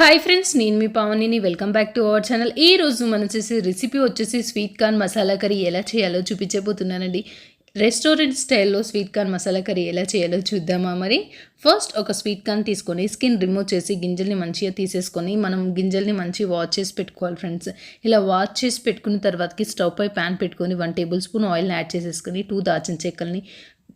Hi friends నేను మీ పావనిని. Welcome back to our channel ఈ రోజు మనం చేసే రెసిపీ వచ్చేసి స్వీట్ కార్న్ మసాలా కర్రీ ఎలా చేయాలో చూపించబోతున్నానండి. రెస్టారెంట్ స్టైల్లో స్వీట్ కార్న్ మసాలా కర్రీ ఎలా చేయాలో చూద్దామా మరి? ఫస్ట్ ఒక స్వీట్ కార్న్ తీసుకొని స్కిన్ రిమూవ్ చేసి గింజల్ని మంచిగా తీసేసుకొని మనం గింజల్ని మంచి వాష్ చేసి పెట్టుకోవాలి ఫ్రెండ్స్ ఇలా వాష్ చేసి పెట్టుకున్న తర్వాతకి స్టవ్ పై ప్యాన్ పెట్టుకొని వన్ టేబుల్ స్పూన్ ఆయిల్ని యాడ్ చేసేసుకొని టూ దాచిన చెక్కల్ని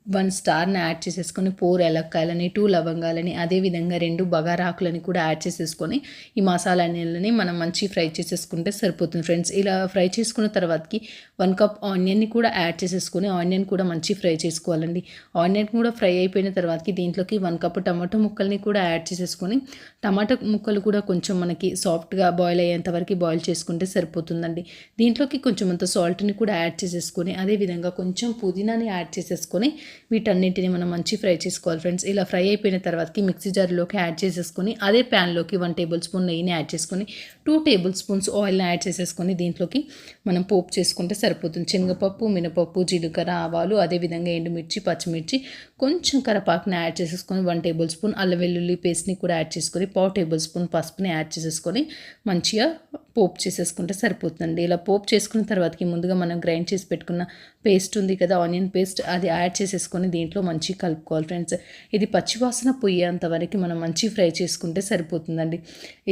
వన్ స్టార్ని యాడ్ చేసేసుకొని ఫోర్ ఎలక్కాయలని టూ లవంగాలని అదేవిధంగా రెండు బగారాకులని కూడా యాడ్ చేసేసుకొని ఈ మసాలా నీళ్ళని మనం మంచి ఫ్రై చేసేసుకుంటే సరిపోతుంది ఫ్రెండ్స్. ఇలా ఫ్రై చేసుకున్న తర్వాతకి వన్ కప్ ఆనియన్ని కూడా యాడ్ చేసేసుకొని ఆనియన్ కూడా మంచి ఫ్రై చేసుకోవాలండి. ఆనియన్ కూడా ఫ్రై అయిపోయిన తర్వాతకి దీంట్లోకి వన్ కప్ టమాటో ముక్కల్ని కూడా యాడ్ చేసేసుకొని టమాటో ముక్కలు కూడా కొంచెం మనకి సాఫ్ట్గా బాయిల్ అయ్యేంత వరకు బాయిల్ చేసుకుంటే సరిపోతుందండి. దీంట్లోకి కొంచెం అంత సాల్ట్ని కూడా యాడ్ చేసేసుకొని అదేవిధంగా కొంచెం పుదీనాని యాడ్ చేసేసుకొని వీటన్నిటిని మనం మంచి ఫ్రై చేసుకోవాలి ఫ్రెండ్స్. ఇలా ఫ్రై అయిపోయిన తర్వాతకి మిక్సీ జార్లోకి యాడ్ చేసేసుకొని అదే ప్యాన్లోకి వన్ టేబుల్ స్పూన్ నెయ్యిని యాడ్ చేసుకొని టూ టేబుల్ స్పూన్స్ ఆయిల్ని యాడ్ చేసేసుకొని దీంట్లోకి మనం పోపు చేసుకుంటే సరిపోతుంది. శనగపప్పు మినపప్పు జీలకర్ర ఆవాలు అదేవిధంగా ఎండుమిర్చి పచ్చిమిర్చి కొంచెం కరపాకుని యాడ్ చేసేసుకొని వన్ టేబుల్ స్పూన్ అల్లం వెల్లుల్లి పేస్ట్ని కూడా యాడ్ చేసుకొని పావు టేబుల్ స్పూన్ పసుపుని యాడ్ చేసేసుకొని మంచిగా పోప్ చేసేసుకుంటే సరిపోతుందండి. ఇలా పోపు చేసుకున్న తర్వాతకి ముందుగా మనం గ్రైండ్ చేసి పెట్టుకున్న పేస్ట్ ఉంది కదా ఆనియన్ పేస్ట్ అది యాడ్ చేసేసుకొని దీంట్లో మంచిగా కలుపుకోవాలి ఫ్రెండ్స్. ఇది పచ్చివాసన పోయేంత వరకు మనం మంచి ఫ్రై చేసుకుంటే సరిపోతుందండి.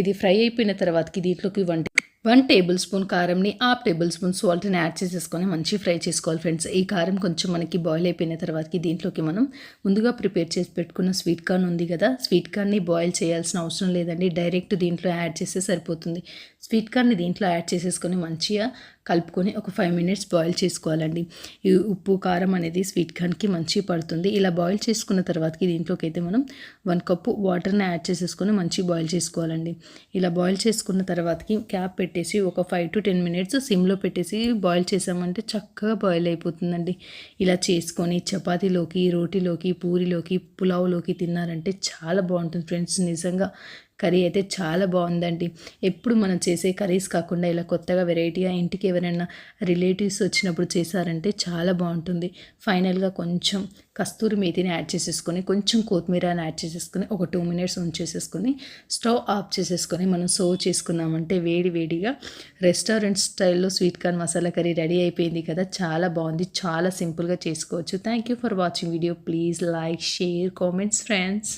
ఇది ఫ్రై అయిపోయిన తర్వాతకి దీంట్లోకి వంట వన్ టేబుల్ స్పూన్ కారంని హాఫ్ టేబుల్ స్పూన్ సాల్ట్ని యాడ్ చేసేసుకొని మంచి ఫ్రై చేసుకోవాలి ఫ్రెండ్స్. ఈ కారం కొంచెం మనకి బాయిల్ అయిపోయిన తర్వాతకి దీంట్లోకి మనం ముందుగా ప్రిపేర్ చేసి పెట్టుకున్న స్వీట్ కార్న్ ఉంది కదా స్వీట్ కార్న్ని బాయిల్ చేయాల్సిన అవసరం లేదండి. డైరెక్ట్ దీంట్లో యాడ్ చేస్తే సరిపోతుంది. స్వీట్ కార్న్ని దీంట్లో యాడ్ చేసేసుకొని మంచిగా కలుపుకొని ఒక ఫైవ్ మినిట్స్ బాయిల్ చేసుకోవాలండి. ఈ ఉప్పు కారం అనేది స్వీట్ కార్న్కి మంచిగా పడుతుంది. ఇలా బాయిల్ చేసుకున్న తర్వాతకి దీంట్లోకి అయితే మనం వన్ కప్పు వాటర్ని యాడ్ చేసేసుకొని మంచిగా బాయిల్ చేసుకోవాలండి. ఇలా బాయిల్ చేసుకున్న తర్వాతకి క్యాప్ పెట్టేసి ఒక ఫైవ్ టు టెన్ మినిట్స్ సిమ్లో పెట్టేసి బాయిల్ చేసామంటే చక్కగా బాయిల్ అయిపోతుందండి. ఇలా చేసుకొని చపాతీలోకి రోటీలోకి పూరిలోకి పులావ్లోకి తిన్నారంటే చాలా బాగుంటుంది ఫ్రెండ్స్ నిజంగా కర్రీ అయితే చాలా బాగుందండి. ఎప్పుడు మనం చేసే కర్రీస్ కాకుండా ఇలా కొత్తగా వెరైటీగా ఇంటికి ఎవరైనా రిలేటివ్స్ వచ్చినప్పుడు చేశారంటే చాలా బాగుంటుంది. ఫైనల్గా కొంచెం కస్తూరి మేతిని యాడ్ చేసేసుకొని కొంచెం కొత్తిమీరని యాడ్ చేసేసుకొని ఒక టూ మినిట్స్ ఉంచేసేసుకొని స్టవ్ ఆఫ్ చేసేసుకొని మనం సర్వ్ చేసుకున్నామంటే వేడి వేడిగా రెస్టారెంట్ స్టైల్లో sweet corn masala curry ready అయిపోయింది కదా. చాలా బాగుంది. చాలా సింపుల్గా చేసుకోవచ్చు. Thank you for watching video. Please like share comments friends.